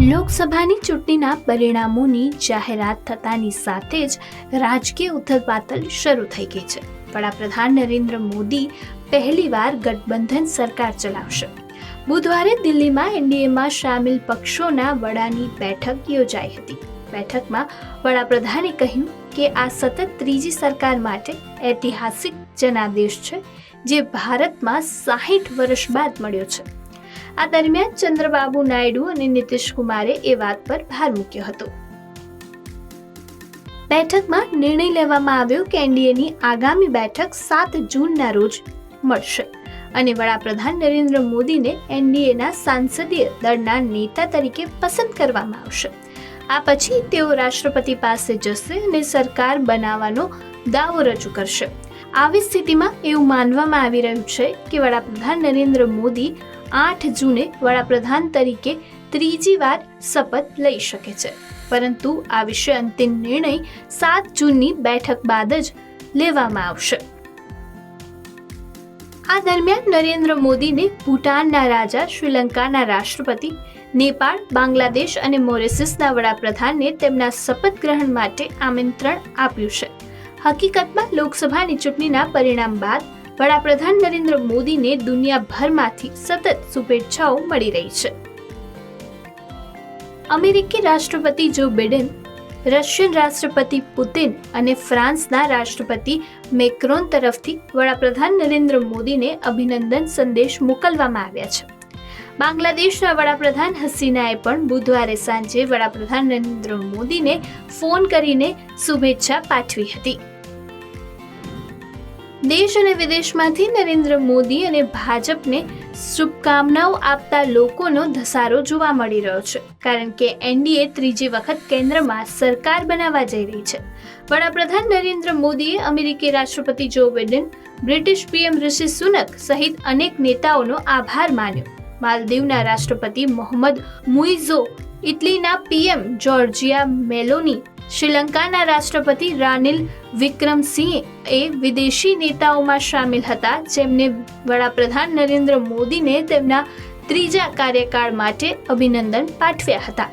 લોકસભાની ચૂંટણીના પરિણામોની જાહેરાત થતાની સાથે જ રાજકીય ઉથલપાથલ શરૂ થઈ ગઈ છે. વડાપ્રધાન નરેન્દ્ર મોદી પહેલીવાર ગઠબંધન સરકાર ચલાવશે. બુધવારે દિલ્હીમાં એનડીએમાં સામેલ પક્ષોના વડાની બેઠક યોજાઈ હતી. બેઠકમાં વડાપ્રધાને કહ્યું કે આ સતત ત્રીજી સરકાર માટે ઐતિહાસિક જનાદેશ છે, જે ભારતમાં સાહીઠ વર્ષ બાદ મળ્યો છે. આ દરમિયાન ચંદ્રબાબુ નાયડુ અને નીતિશ કુમારે એ વાત પર ભાર મૂક્યો હતો. બેઠકમાં નિર્ણય લેવામાં આવ્યો કે એનડીએની આગામી બેઠક સાત જૂનના રોજ મળશે અને વડાપ્રધાન નરેન્દ્ર મોદીને એનડીએના સાંસદીય દળના નેતા તરીકે પસંદ કરવામાં આવશે. આ પછી તેઓ રાષ્ટ્રપતિ પાસે જશે અને સરકાર બનાવવાનો દાવો રજૂ કરશે. આવી સ્થિતિમાં એવું માનવામાં આવી રહ્યું છે કે વડાપ્રધાન નરેન્દ્ર મોદી આઠ જૂને વડાપ્રધાન તરીકે ત્રીજી વાર શપથ લઈ શકે છે. પરંતુ આ વિશે અંતિમ નિર્ણય સાત જૂનની બેઠક બાદ જ લેવામાં આવશે. આ દરમિયાન નરેન્દ્ર મોદીને ભૂટાનના રાજા શ્રીલંકાના રાષ્ટ્રપતિ, નેપાળ, બાંગ્લાદેશ અને મોરેસિસના વડાપ્રધાનને તેમના શપથ ગ્રહણ માટે આમંત્રણ આપ્યું છે. હકીકતમાં લોકસભાની ચૂંટણીના પરિણામ બાદ વડાપ્રધાન નરેન્દ્ર મોદીને દુનિયાભરમાંથી સતત શુભેચ્છાઓ મળી રહી છે. અમેરિકી રાષ્ટ્રપતિ જો બિડેન, રશિયન રાષ્ટ્રપતિ પુતિન અને ફ્રાન્સના રાષ્ટ્રપતિ મેક્રોન તરફથી વડાપ્રધાન નરેન્દ્ર મોદીને અભિનંદન સંદેશ મોકલવામાં આવ્યા છે. બાંગ્લાદેશના વડાપ્રધાન હસીનાએ પણ બુધવારે સાંજે વડાપ્રધાન નરેન્દ્ર મોદીને ફોન કરીને શુભેચ્છા પાઠવી હતી. દેશ અને વિદેશમાંથી નરેન્દ્ર મોદી અને ભાજપને શુભકામનાઓ આપતા લોકોનો ધસારો જોવા મળી રહ્યો છે, કારણ કે એનડીએ ત્રીજી વખત કેન્દ્રમાં સરકાર બનાવવા જઈ રહી છે. વડાપ્રધાન નરેન્દ્ર મોદીએ અમેરિકી રાષ્ટ્રપતિ Joe Biden, British PM Rishi Sunak સહિત અનેક નેતાઓનો આભાર માન્યો. માલદીવના રાષ્ટ્રપતિ મોહમ્મદ મુઇઝો ઇટલીના પીએમ જોર્જિયા મેલોની શ્રીલંકાના રાષ્ટ્રપતિ રાનિલ વિક્રમસિંહ એ વિદેશી નેતાઓમાં સામેલ હતા, જેમને વડાપ્રધાન નરેન્દ્ર મોદીને તેમના ત્રીજા કાર્યકાળ માટે અભિનંદન પાઠવ્યા હતા.